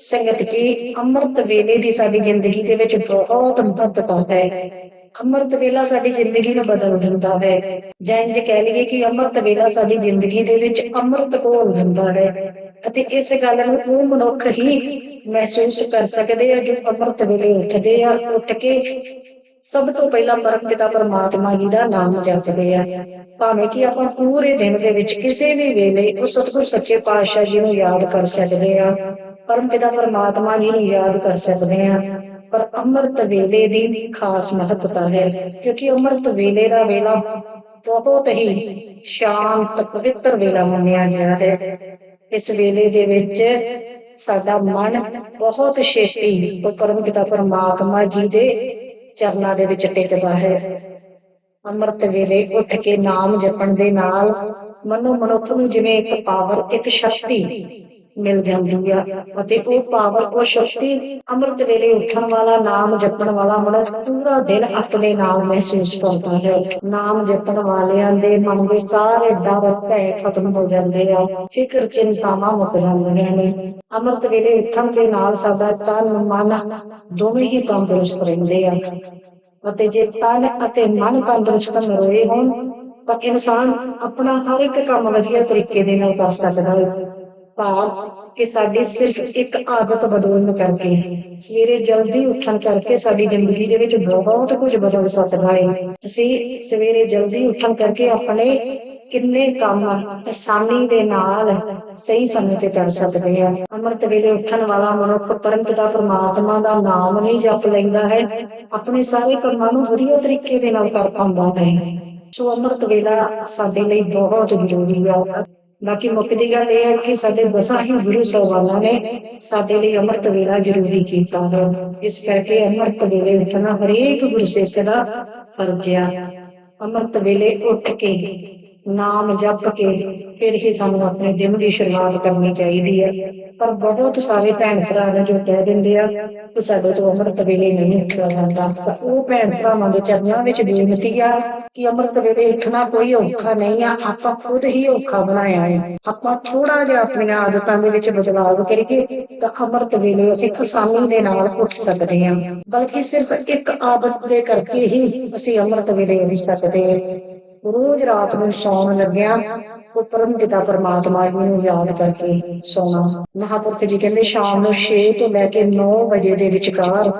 ਸੰਗਤ ਕੀ ਅੰਮ੍ਰਿਤ ਵੇਲੇ ਦੀ ਸਾਡੀ ਜ਼ਿੰਦਗੀ ਦੇ ਵਿੱਚ ਬਹੁਤ ਮਹੱਤਤਾ ਹੈ। ਅੰਮ੍ਰਿਤ ਵੇਲਾ ਸਾਡੀ ਜ਼ਿੰਦਗੀ ਨੂੰ ਬਦਲ ਦਿੰਦਾ ਹੈ। ਜਾਂ ਇੰਜ ਕਹਿ ਲਈਏ ਕਿ ਅੰਮ੍ਰਿਤ ਵੇਲਾ ਸਾਡੀ ਜ਼ਿੰਦਗੀ ਦੇ ਵਿੱਚ ਅੰਮ੍ਰਿਤ ਘੋਲ ਦਿੰਦਾ ਹੈ ਅਤੇ ਇਸ ਗੱਲ ਨੂੰ ਉਹ ਮਨੁੱਖ ਹੀ ਮਹਿਸੂਸ ਕਰ ਸਕਦੇ ਆ ਜੋ ਅੰਮ੍ਰਿਤ ਵੇਲੇ ਉੱਠਦੇ ਆ, ਉੱਠ ਕੇ ਸਭ ਤੋਂ ਪਹਿਲਾਂ ਪਰਮਪਿਤਾ ਪਰਮਾਤਮਾ ਜੀ ਦਾ ਨਾਮ ਜਪਦੇ ਆ। ਭਾਵੇਂ ਕਿ ਆਪਾਂ ਪੂਰੇ ਦਿਨ ਦੇ ਵਿੱਚ ਕਿਸੇ ਵੀ ਵੇਲੇ ਉਹ ਸਤਿਗੁਰ ਸੱਚੇ ਪਾਤਸ਼ਾਹ ਜੀ ਨੂੰ ਯਾਦ ਕਰ ਸਕਦੇ ਆ। ਪਰਮ ਪਿਤਾ ਪਰਮਾਤਮਾ ਜੀ ਨੂੰ ਯਾਦ ਕਰ ਸਕਦੇ ਆ ਪਰ ਅੰਮ੍ਰਿਤ ਵੇਲੇ ਦੀ ਖਾਸ ਮਹੱਤਤਾ ਹੈ, ਕਿਉਂਕਿ ਅੰਮ੍ਰਿਤ ਵੇਲੇ ਦਾ ਵੇਲਾ ਬਹੁਤ ਹੀ ਸ਼ਾਂਤ, ਪਵਿੱਤਰ ਵੇਲਾ ਮੰਨਿਆ ਗਿਆ ਹੈ। ਇਸ ਵੇਲੇ ਦੇ ਵਿੱਚ ਸਾਡਾ ਮਨ ਬਹੁਤ ਛੇਤੀ ਉਹ ਪਰਮਪਿਤਾ ਪਰਮਾਤਮਾ ਜੀ ਦੇ ਚਰਨਾਂ ਦੇ ਵਿੱਚ ਟਿਕਦਾ ਹੈ। ਅੰਮ੍ਰਿਤ ਵੇਲੇ ਉੱਠ ਕੇ ਨਾਮ ਜਪਣ ਦੇ ਨਾਲ ਮਨੋ ਮਨੁੱਖ ਨੂੰ ਜਿਵੇਂ ਇੱਕ ਪਾਵਰ ਇੱਕ ਸ਼ਕਤੀ ਮਿਲ ਜਾਂਦੀ ਆ। ਅਤੇ ਉਹ ਪਾਵਰ ਉਹ ਸ਼ਕਤੀ ਅੰਮ੍ਰਿਤ ਵੇਲੇ ਉੱਠਣ ਵਾਲਾ, ਨਾਮ ਜਪਣ ਵਾਲਾ ਮਨੁੱਖ ਪੂਰਾ ਦਿਨ ਆਪਣੇ ਨਾਲ ਮਹਿਸੂਸ ਕਰਦਾ ਹੈ। ਨਾਮ ਜਪਣ ਵਾਲਿਆਂ ਦੇ ਮਨ ਦੇ ਸਾਰੇ ਡਰ ਭੈ ਖਤਮ ਹੋ ਜਾਂਦੇ ਆ। ਫਿਕਰ, ਚਿੰਤਾਵਾਂ ਮੁੱਕ ਜਾਂਦੀਆਂ ਨੇ। ਅੰਮ੍ਰਿਤ ਵੇਲੇ ਉੱਠਣ ਦੇ ਨਾਲ ਸਾਡਾ ਤਨ, ਮਨ ਦੋਵੇਂ ਹੀ ਤੰਦਰੁਸਤ ਰਹਿੰਦੇ ਆ। ਅਤੇ ਜੇ ਤਨ ਅਤੇ ਮਨ ਤੰਦਰੁਸਤ ਰਹੇ ਹੋਣ, ਤਾਂ ਇਨਸਾਨ ਆਪਣਾ ਹਰ ਇੱਕ ਕੰਮ ਵਧੀਆ ਤਰੀਕੇ ਦੇ ਨਾਲ ਕਰ ਸਕਦਾ ਹੈ। ਭਾਵ ਕਿ ਸਾਡੀ ਸਿਰਫ ਇੱਕ ਆਦਤ ਬਦਲਣ ਕਰਕੇ ਸਵੇਰੇ ਜਲਦੀ ਉੱਠਣ ਕਰਕੇ ਸਾਡੀ ਜ਼ਿੰਦਗੀ ਦੇ ਵਿੱਚ ਬਹੁਤ ਕੁਝ ਬਦਲ ਸਕਦਾ ਹੈ ਅਸੀਂ ਸਵੇਰੇ ਜਲਦੀ ਉੱਠਣ ਕਰਕੇ ਆਪਣੇ ਕਿੰਨੇ ਕੰਮ ਆਸਾਨੀ ਦੇ ਨਾਲ ਸਹੀ ਸਮੇਂ ਤੇ ਕਰ ਸਕਦੇ ਆ। ਅੰਮ੍ਰਿਤ ਵੇਲੇ ਉੱਠਣ ਵਾਲਾ ਮਨੁੱਖ ਪਰਮ ਪਰਮਪਿਤਾ ਪਰਮਾਤਮਾ ਦਾ ਨਾਮ ਨਹੀਂ ਜਪ ਲੈਂਦਾ ਹੈ। ਆਪਣੇ ਸਾਰੇ ਕੰਮਾਂ ਨੂੰ ਵਧੀਆ ਤਰੀਕੇ ਦੇ ਨਾਲ ਕਰ ਪਾਉਂਦਾ ਹੈ। ਸੋ ਅੰਮ੍ਰਿਤ ਵੇਲਾ ਸਾਡੇ ਲਈ ਬਹੁਤ ਜ਼ਰੂਰੀ ਆ। ਬਾਕੀ ਮੁੱਖ ਦੀ ਗੱਲ ਇਹ ਹੈ ਕਿ ਸਾਡੇ ਦਸਾਂ ਹੀ ਗੁਰੂ ਸਾਹਿਬਾਨਾਂ ਨੇ ਸਾਡੇ ਲਈ ਅੰਮ੍ਰਿਤ ਵੇਲਾ ਜ਼ਰੂਰੀ ਕੀਤਾ ਹੈ। ਇਸ ਕਰਕੇ ਅੰਮ੍ਰਿਤ ਵੇਲੇ ਉੱਠਣਾ ਹਰੇਕ ਗੁਰਸਿੱਖ ਦਾ ਫਰਜ਼ ਆ। ਅੰਮ੍ਰਿਤ ਵੇਲੇ ਉੱਠ ਕੇ ਨਾਮ ਜਪ ਕੇ ਫਿਰ ਹੀ ਸਾਨੂੰ ਆਪਣੇ ਦਿਨ ਦੀ ਸ਼ੁਰੂਆਤ ਕਰਨੀ ਚਾਹੀਦੀ ਹੈ। ਪਰ ਬਹੁਤ ਸਾਰੇ ਭੈਣ ਭਰਾ ਨੇ ਜੋ ਕਹਿ ਦਿੰਦੇ ਆ ਕਿ ਸਾਡੇ ਤੋਂ ਅੰਮ੍ਰਿਤ ਵੇਲੇ ਨਹੀਂ ਉੱਠਿਆ ਜਾਂਦਾ। ਤਾਂ ਉਹ ਭੈਣ ਭਰਾਵਾਂ ਦੇ ਚਰਨਾਂ ਵਿੱਚ ਬੇਨਤੀ ਆ ਕਿ ਅੰਮ੍ਰਿਤ ਵੇਲੇ ਉੱਠਣਾ ਕੋਈ ਔਖਾ ਨਹੀਂ ਆ। ਆਪਾਂ ਖੁਦ ਹੀ ਔਖਾ ਬਣਾਇਆ ਹੈ। ਆਪਾਂ ਥੋੜਾ ਜਿਹਾ ਆਪਣੀਆਂ ਆਦਤਾਂ ਦੇ ਵਿੱਚ ਬਦਲਾਅ ਕਰੀਏ ਤਾਂ ਅੰਮ੍ਰਿਤ ਵੇਲੇ ਅਸੀਂ ਆਸਾਨੀ ਦੇ ਨਾਲ ਉੱਠ ਸਕਦੇ ਹਾਂ। ਬਲਕਿ ਸਿਰਫ ਇੱਕ ਆਦਤ ਦੇ ਕਰਕੇ ਹੀ ਅਸੀਂ ਅੰਮ੍ਰਿਤ ਵੇਲੇ ਉੱਠ ਸਕਦੇ ਹਾਂ। ਰੋਜ਼ ਰਾਤ ਨੂੰ ਸੌਣ ਲੱਗਿਆ ਉਹ ਪਰਮ ਪਿਤਾ ਪਰਮਾਤਮਾ ਜੀ ਨੂੰ ਯਾਦ ਕਰਕੇ ਸੌਣਾ। ਮਹਾਪੁਰਖ ਜੀ ਕਹਿੰਦੇ, ਸ਼ਾਮ ਨੂੰ 6 ਤੋਂ ਲੈ ਕੇ 9 ਵਜੇ ਦੇ ਵਿਚਕਾਰ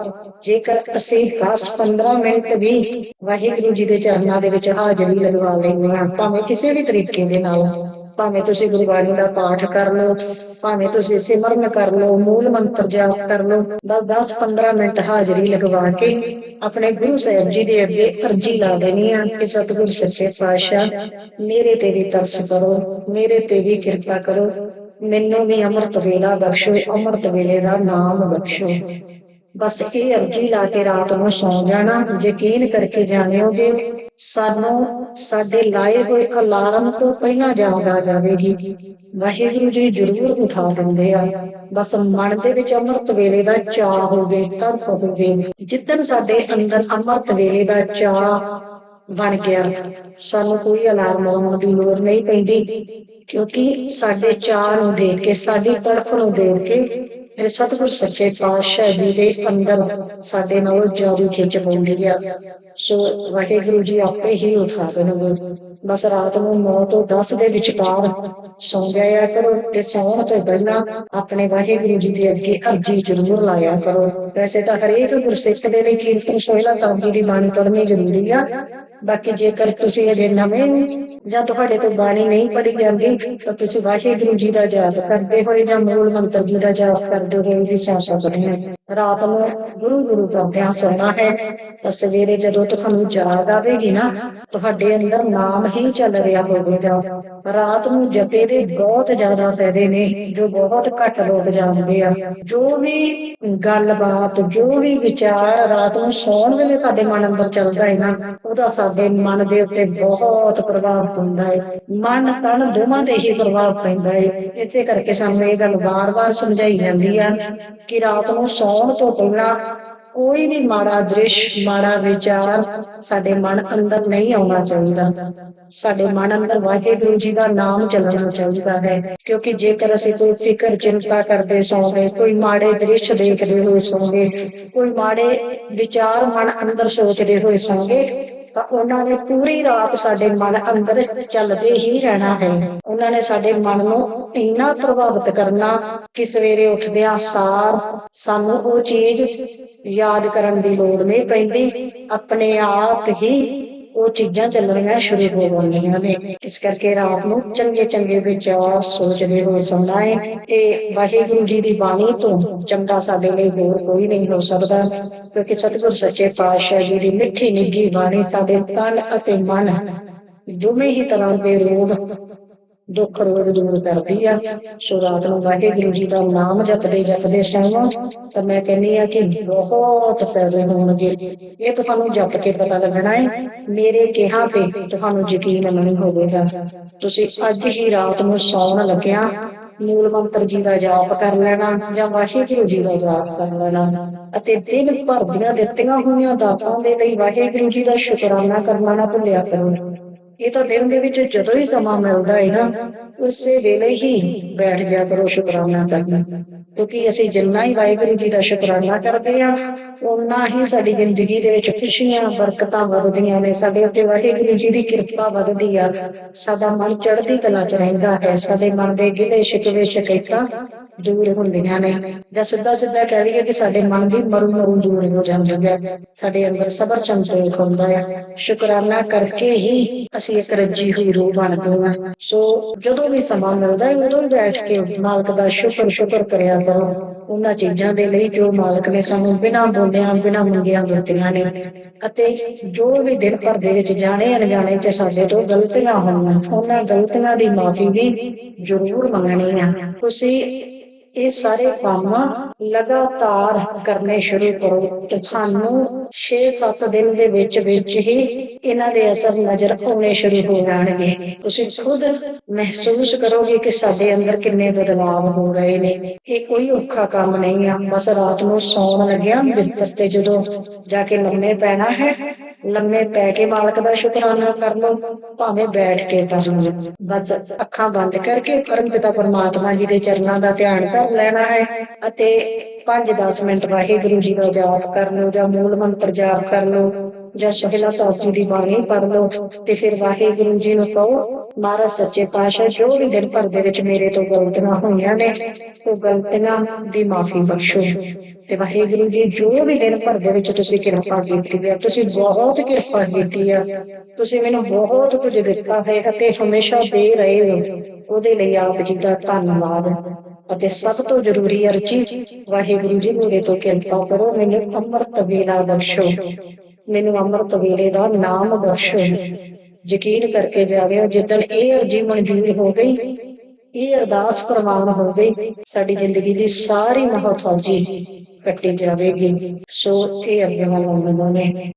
ਜੇਕਰ ਅਸੀਂ 10-15 ਮਿੰਟ ਵੀ ਵਾਹਿਗੁਰੂ ਜੀ ਦੇ ਚਰਨਾਂ ਦੇ ਵਿੱਚ ਹਾਜ਼ਰੀ ਲਗਵਾ ਲੈਂਦੇ ਹਾਂ, ਭਾਵੇਂ ਕਿਸੇ ਵੀ ਤਰੀਕੇ ਦੇ ਨਾਲ ਭਾਵੇਂ ਤੁਸੀਂ ਗੁਰਬਾਣੀ ਦਾ ਪਾਠ ਕਰ ਲਓ, ਭਾਵੇਂ ਤੁਸੀਂ ਸਿਮਰਨ ਕਰ ਲਓ, ਮੂਲ ਮੰਤਰ ਜਾਪ ਕਰ ਲਓ, ਬਸ 10-15 ਮਿੰਟ ਹਾਜ਼ਰੀ ਲਗਵਾ ਕੇ ਆਪਣੇ ਗੁਰੂ ਸਾਹਿਬ ਜੀ ਦੇ ਅੱਗੇ ਅਰਜੀ ਲਾ ਦੇਣੀ ਆ ਕਿ ਸਤਿਗੁਰ ਸੱਚੇ ਪਾਤਸ਼ਾਹ, ਮੇਰੇ ਤੇ ਵੀ ਤਰਸ ਕਰੋ, ਮੇਰੇ ਤੇ ਵੀ ਕਿਰਪਾ ਕਰੋ, ਮੈਨੂੰ ਵੀ ਅੰਮ੍ਰਿਤ ਵੇਲਾ ਬਖਸ਼ੋ, ਅੰਮ੍ਰਿਤ ਵੇਲੇ ਦਾ ਨਾਮ ਬਖਸ਼ੋ। ਬਸ ਇਹ ਅਰਜੀ ਲਾ ਕੇ ਰਾਤ ਨੂੰ ਸੌਂ ਜਾਣਾ, ਯਕੀਨ ਕਰਕੇ ਜਾਣਿਓਗੇ, ਸਾਨੂੰ ਸਾਡੇ ਲਾਏ ਹੋਏ ਅਲਾਰਮ ਤੋਂ ਪਹਿਲਾਂ ਜਾਗ ਆ ਜਾਵੇਗੀ। ਵਾਹਿਗੁਰੂ ਜੀ ਜ਼ਰੂਰ ਉਠਾ ਦਿੰਦੇ ਆ। ਬਸ ਮਨ ਦੇ ਵਿੱਚ ਅੰਮ੍ਰਿਤ ਵੇਲੇ ਦਾ ਚਾਹ ਹੋਵੇ ਤਰਸ ਹੋਵੇ। ਜਿੱਦਨ ਸਾਡੇ ਅੰਦਰ ਅੰਮ੍ਰਿਤ ਵੇਲੇ ਦਾ ਚਾਹ ਬਣ ਗਿਆ, ਸਾਨੂੰ ਕੋਈ ਅਲਾਰਮ ਲਾਉਣ ਦੀ ਲੋੜ ਨਹੀਂ ਪੈਂਦੀ। ਕਿਉਂਕਿ ਸਾਡੇ ਚਾਹ ਨੂੰ ਦੇਖ ਕੇ, ਸਾਡੀ ਤੜਫ ਨੂੰ ਦੇਖ ਕੇ ਫਿਰ ਸਤਿਗੁਰ ਸੱਚੇ ਪਾਤਸ਼ਾਹ ਜੀ ਦੇ ਅੰਦਰ ਸਾਡੇ ਨਾਲ ਜਾਦੂ ਖਿੱਚ ਪਾਉਂਦੀ ਆ। ਸੋ ਵਾਹਿਗੁਰੂ ਜੀ ਆਪੇ ਹੀ ਉਠਾ ਦੇਣਗੇ। ਬਸ ਰਾਤ ਨੂੰ 9 ਤੋਂ 10 ਦੇ ਵਿਚਕਾਰ ਸੌਂ ਜਾਇਆ ਕਰੋ ਤੇ ਸੌਣ ਤੋਂ ਪਹਿਲਾਂ ਆਪਣੇ ਵਾਹਿਗੁਰੂ ਜੀ ਦੇ ਅੱਗੇ ਅਰਜੀ ਜ਼ਰੂਰ ਲਾਇਆ ਕਰੋ। ਵੈਸੇ ਤਾਂ ਹਰੇਕ ਗੁਰਸਿੱਖ ਦੇ ਲਈ ਕੀਰਤਨ ਸੋਹਿਲਾ ਸਾਹਿਬ ਜੀ ਦੀ ਬਾਣੀ ਪੜ੍ਹਨੀ ਜ਼ਰੂਰੀ ਆ। ਬਾਕੀ ਜੇਕਰ ਤੁਸੀਂ ਅਜੇ ਨਵੇਂ ਜਾਂ ਤੁਹਾਡੇ ਤੋਂ ਬਾਣੀ ਨਹੀਂ ਪੜ੍ਹੀ ਜਾਂਦੀ, ਤਾਂ ਤੁਸੀਂ ਵਾਹਿਗੁਰੂ ਜੀ ਦਾ ਜਾਪ ਕਰਦੇ ਹੋਏ ਜਾਂ ਮੂਲ ਮੰਤਰ ਜੀ ਦਾ ਜਾਪ ਕਰਦੇ ਹੋਏ ਵੀ ਸੌਂ ਸਕਦੇ ਹੋ। ਰਾਤ ਨੂੰ ਗੁਰੂ ਗੁਰੂ ਕਰਦਿਆਂ ਸੌਣਾ ਹੈ। ਤਾਂ ਸਵੇਰੇ ਜਦੋਂ ਤੁਹਾਨੂੰ ਜਾਗ ਆਵੇਗੀ ਨਾ, ਤੁਹਾਡੇ ਅੰਦਰ ਨਾਮ ਹੀ ਚੱਲ ਰਿਹਾ ਹੋਵੇਗਾ। ਰਾਤ ਨੂੰ ਜਪੇ ਦੇ ਬਹੁਤ ਜ਼ਿਆਦਾ ਫਾਇਦੇ ਨੇ, ਜੋ ਬਹੁਤ ਘੱਟ ਲੋਕ ਜਾਣਦੇ ਆ। ਜੋ ਵੀ ਗੱਲਬਾਤ, ਜੋ ਵੀ ਵਿਚਾਰ ਰਾਤ ਨੂੰ ਸੌਣ ਵੇਲੇ ਸਾਡੇ ਮਨ ਅੰਦਰ ਚੱਲਦਾ ਹੈ ਨਾ, ਉਹਦਾ ਸਾਡੇ ਮਨ ਦੇ ਉੱਤੇ ਬਹੁਤ ਪ੍ਰਭਾਵ ਪੈਂਦਾ ਹੈ। ਮਨ ਤਨ ਦੋਵਾਂ ਤੇ ਹੀ ਪ੍ਰਭਾਵ ਪੈਂਦਾ ਹੈ। ਇਸੇ ਕਰਕੇ ਸਾਨੂੰ ਇਹ ਗੱਲ ਵਾਰ-ਵਾਰ ਸਮਝਾਈ ਜਾਂਦੀ ਆ ਕਿ ਰਾਤ ਨੂੰ ਸੌਣ ਤੋਂ ਪਹਿਲਾਂ ਕੋਈ ਵੀ ਮਾੜਾ ਦ੍ਰਿਸ਼, ਮਾੜਾ ਵਿਚਾਰ ਸਾਡੇ ਮਨ ਅੰਦਰ ਨਹੀਂ ਆਉਣਾ ਚਾਹੀਦਾ। ਸਾਡੇ ਮਨ ਅੰਦਰ ਵਾਹਿਗੁਰੂ ਜੀ ਦਾ ਨਾਮ ਚੱਲਣਾ ਚਾਹੀਦਾ ਹੈ। ਕਿਉਂਕਿ ਜੇਕਰ ਅਸੀਂ ਕੋਈ ਫਿਕਰ, ਚਿੰਤਾ ਕਰਦੇ ਸੌਂਗੇ, ਕੋਈ ਮਾੜੇ ਦ੍ਰਿਸ਼ ਦੇਖਦੇ ਹੋਏ ਸੌਂਗੇ, ਕੋਈ ਮਾੜੇ ਵਿਚਾਰ ਮਨ ਅੰਦਰ ਸੋਚਦੇ ਹੋਏ ਸੌਂਗੇ, ਤਾਂ ਉਹਨਾਂ ਨੇ ਪੂਰੀ ਰਾਤ ਸਾਡੇ ਮਨ ਅੰਦਰ ਚੱਲਦੇ ਹੀ ਰਹਿਣਾ ਹੈ। ਉਹਨਾਂ ਨੇ ਸਾਡੇ ਮਨ ਨੂੰ ਇੰਨਾ ਪ੍ਰਭਾਵਿਤ ਕਰਨਾ ਕਿ ਸਵੇਰੇ ਉੱਠਦਿਆਂ ਸਾਰ ਸਾਨੂੰ ਉਹ ਚੀਜ਼ ਯਾਦ ਕਰਨ ਦੀ ਲੋੜ ਨਹੀਂ ਪੈਂਦੀ। ਆਪਣੇ ਆਪ ਹੀ ਉਹ ਚੀਜ਼ਾਂ ਚੱਲਣੀਆਂ ਸ਼ੁਰੂ ਹੋ ਜਾਂਦੀਆਂ ਨੇ। ਇਸ ਕਰਕੇ ਰਾਤ ਨੂੰ ਚੰਗੇ ਚੰਗੇ ਵਿਚਾਰ ਸੋਚਦੇ ਹੋਏ ਸੌਣਾ ਹੈ ਤੇ ਵਾਹਿਗੁਰੂ ਜੀ ਦੀ ਬਾਣੀ ਤੋਂ ਚੰਗਾ ਸਾਡੇ ਲਈ ਹੋਰ ਕੋਈ ਨਹੀਂ ਹੋ ਸਕਦਾ। ਕਿਉਂਕਿ ਸਤਿਗੁਰ ਸੱਚੇ ਪਾਤਸ਼ਾਹ ਜੀ ਦੀ ਮਿੱਠੀ ਨਿੱਘੀ ਬਾਣੀ ਸਾਡੇ ਤਨ ਅਤੇ ਮਨ ਦੋਵੇਂ ਹੀ ਤਰ੍ਹਾਂ ਦੇ ਰੋਗ ਦੁੱਖ ਰੋਗ ਦੂਰ ਕਰਦੀ ਆ। ਸੋ ਰਾਤ ਨੂੰ ਵਾਹਿਗੁਰੂ ਜੀ ਦਾ ਨਾਮ ਜਪਦੇ ਜਪਦੇ ਸੌਣਾ ਤਾਂ ਮੈਂ ਕਹਿੰਦੀ ਆ ਕਿ ਬਹੁਤ ਫਾਇਦੇ ਹੋਣਗੇ। ਇਹ ਤੁਹਾਨੂੰ ਜਪ ਕੇ ਪਤਾ ਲੱਗਣਾ ਹੈ ਮੇਰੇ ਕਿਹਾ ਤੇ ਤੁਹਾਨੂੰ ਯਕੀਨ ਨਹੀਂ ਹੋਵੇਗਾ। ਤੁਸੀਂ ਅੱਜ ਹੀ ਰਾਤ ਨੂੰ ਸੌਣ ਲੱਗਿਆ। ਮੂਲ ਮੰਤਰ ਜੀ ਦਾ ਜਾਪ ਕਰ ਲੈਣਾ ਜਾਂ ਵਾਹਿਗੁਰੂ ਜੀ ਦਾ ਜਾਪ ਕਰ ਲੈਣਾ। ਅਤੇ ਦਿਨ ਭਰ ਦੀਆਂ ਦਿੱਤੀਆਂ ਹੋਈਆਂ ਦਾਤਾਂ ਦੇ ਲਈ ਵਾਹਿਗੁਰੂ ਜੀ ਦਾ ਸ਼ੁਕਰਾਨਾ ਕਰਨਾ ਨਾ ਭੁੱਲਿਆ ਕਰੋ। ਇਹ ਤਾਂ ਦਿਨ ਦੇ ਵਿੱਚ ਜਦੋਂ ਹੀ ਸਮਾਂ ਮਿਲਦਾ ਹੈ ਨਾ, ਉਸੇ ਵੇਲੇ ਹੀ ਬੈਠ ਜਾ ਕਰੋ ਸ਼ੁਕਰਾਨਾ ਕਰਨਾ। ਕਿਉਂਕਿ ਅਸੀਂ ਜਿੰਨਾ ਹੀ ਵਾਹਿਗੁਰੂ ਜੀ ਦਾ ਸ਼ੁਕਰਾਨਾ ਕਰਦੇ ਆ ਉਨਾ ਹੀ ਸਾਡੀ ਜ਼ਿੰਦਗੀ ਦੇ ਵਿੱਚ ਖੁਸ਼ੀਆਂ, ਬਰਕਤਾਂ ਵਧਦੀਆਂ ਨੇ, ਸਾਡੇ ਉੱਤੇ ਵਾਹਿਗੁਰੂ ਜੀ ਦੀ ਕਿਰਪਾ ਵਧਦੀ ਆ। ਸਾਡਾ ਮਨ ਚੜ੍ਹਦੀ ਕਲਾ ਚ ਰਹਿੰਦਾ ਹੈ, ਸਾਡੇ ਮਨ ਦੇ ਗਿਲੇ ਸ਼ਿਕਵੇ ਸ਼ਿਕਾਇਤਾਂ ਦੂਰ ਹੁੰਦੀਆਂ ਨੇ, ਜਾਂ ਸਿੱਧਾ ਸਿੱਧਾ ਕਹਿ ਲਈਏ ਕਿ ਸਾਡੇ ਮਨ ਦੀ ਮਰੂ ਮਰੂ ਦੂਰ ਹੋ ਜਾਂਦੀ ਹੈ। ਸਾਡੇ ਅੰਦਰ ਸਬਰ ਸੰਤੋਖ ਹੁੰਦਾ ਹੈ। ਸ਼ੁਕਰਾਨਾ ਕਰਕੇ ਹੀ ਅਸੀਂ ਇੱਕ ਰੱਜੀ ਹੋਈ ਰੂਹ ਬਣਦੇ ਹਾਂ। ਸੋ ਜਦੋਂ ਵੀ ਸਮਾਂ ਮਿਲਦਾ ਹੈ, ਉਦੋਂ ਬੈਠ ਕੇ ਮਾਲਕ ਦਾ ਸ਼ੁਕਰ ਸ਼ੁਕਰ ਕਰਿਆ ਕਰੋ। ਉਹਨਾਂ ਚੀਜ਼ਾਂ ਦੇ ਲਈ ਜੋ ਮਾਲਕ ਨੇ ਸਾਨੂੰ ਬਿਨਾਂ ਬੋਲਿਆਂ, ਬਿਨਾਂ ਮੰਗਿਆਂ ਦਿੱਤੀਆਂ ਨੇ। ਅਤੇ ਜੋ ਵੀ ਦਿਨ ਭਰ ਦੇ ਵਿੱਚ ਜਾਣੇ ਅਣਜਾਣੇ ਚ ਸਾਡੇ ਤੋਂ ਗਲਤੀਆਂ ਹੋਈਆਂ ਉਹਨਾਂ ਗਲਤੀਆਂ ਦੀ ਮਾਫੀ ਵੀ ਜ਼ਰੂਰ ਮੰਗਣੀ ਆ। ਤੁਸੀਂ ਇਹ ਸਾਰੇ ਕੰਮ ਲਗਾਤਾਰ ਕਰਨੇ ਸ਼ੁਰੂ ਕਰੋ। ਤੁਹਾਨੂੰ 6-7 ਦਿਨ ਦੇ ਵਿੱਚ ਵਿੱਚ ਹੀ ਇਹਨਾਂ ਦੇ ਅਸਰ ਨਜ਼ਰ ਆਉਣੇ ਸ਼ੁਰੂ ਹੋ ਜਾਣਗੇ। ਤੁਸੀਂ ਖੁਦ ਮਹਿਸੂਸ ਕਰੋਗੇ ਕਿ ਸਾਡੇ ਅੰਦਰ ਕਿੰਨੇ ਬਦਲਾਅ ਹੋ ਰਹੇ ਨੇ। ਇਹ ਕੋਈ ਔਖਾ ਕੰਮ ਨਹੀਂ ਆ। ਬਸ ਰਾਤ ਨੂੰ ਸੌਣ ਲੱਗਿਆ ਬਿਸਤਰ ਤੇ ਜਦੋਂ ਜਾ ਕੇ ਲੰਮੇ ਪੈਣਾ ਹੈ ਲੰਮੇ ਪੈ ਕੇ ਮਾਲਕ ਦਾ ਸ਼ੁਕਰਾਨਾ ਕਰ ਲਓ ਭਾਵੇਂ ਬੈਠ ਕੇ ਕਰ ਲਓ ਬਸ ਅੱਖਾਂ ਬੰਦ ਕਰਕੇ ਪਰਮਪਿਤਾ ਪਰਮਾਤਮਾ ਜੀ ਦੇ ਚਰਨਾਂ ਦਾ ਧਿਆਨ ਕਰ ਲੈਣਾ ਹੈ ਅਤੇ 5-10 ਮਿੰਟ ਵਾਹਿਗੁਰੂ ਜੀ ਦਾ ਜਾਪ ਕਰ ਲਓ ਜਾਂ ਮੂਲ ਮੰਤਰ ਜਾਪ ਕਰ ਲਓ। ਜਾਂ ਸਹਿਲਾ ਸਾਹਿਬ ਦੀ ਬਾਣੀ ਪੜ੍ਹ ਲਓ ਤੇ ਫਿਰ ਵਾਹਿਗੁਰੂ ਜੀ ਨੂੰ ਕਹੋ, ਮਹਾਰਾਜ, ਸੱਚੇ ਪਾਤਸ਼ਾਹ, ਜੋ ਵੀ ਦਿਨ ਭਰ ਦੇ ਵਿੱਚ ਮੇਰੇ ਤੋਂ ਗਲਤੀਆਂ ਹੋਈਆਂ ਨੇ, ਉਹ ਗਲਤੀਆਂ ਦੀ ਮਾਫੀ ਬਖਸ਼ੋ। ਤੇ ਵਾਹਿਗੁਰੂ ਜੀ, ਜੋ ਵੀ ਦਿਨ ਭਰ ਦੇ ਵਿੱਚ ਤੁਸੀਂ ਕਿਰਪਾ ਕੀਤੀ ਹੈ, ਤੁਸੀਂ ਬਹੁਤ ਕਿਰਪਾ ਕੀਤੀ ਆ। ਤੁਸੀਂ ਮੈਨੂੰ ਬਹੁਤ ਕੁਝ ਦਿੱਤਾ ਹੈ ਅਤੇ ਹਮੇਸ਼ਾ ਦੇ ਰਹੇ ਹੋ। ਉਹਦੇ ਲਈ ਆਪ ਜੀ ਦਾ ਧੰਨਵਾਦ। ਅਤੇ ਸਭ ਤੋਂ ਜ਼ਰੂਰੀ ਅਰਜੀ, ਵਾਹਿਗੁਰੂ ਜੀ, ਮੇਰੇ ਤੋਂ ਕਿਰਪਾ ਕਰੋ, ਮੈਨੂੰ ਅੰਮ੍ਰਿਤ ਵੇਲਾ ਬਖਸ਼ੋ। ਮੈਨੂੰ ਅੰਮ੍ਰਿਤ ਵੇਲੇ ਦਾ ਨਾਮ ਬਖਸ਼ੋ ਯਕੀਨ ਕਰਕੇ ਜਾਵੇ, ਜਿੱਦਣ ਇਹ ਅਰਜੀ ਮਨਜ਼ੂਰ ਹੋ ਗਈ, ਇਹ ਅਰਦਾਸ ਪ੍ਰਵਾਨ ਹੋ ਗਈ, ਸਾਡੀ ਜ਼ਿੰਦਗੀ ਦੀ ਸਾਰੀ ਮਹੌਤੌਜੀ ਕੱਟੀ ਜਾਵੇਗੀ। ਸੋ ਇਹ ਅੱਗੇ ਵੱਲ ਨੇ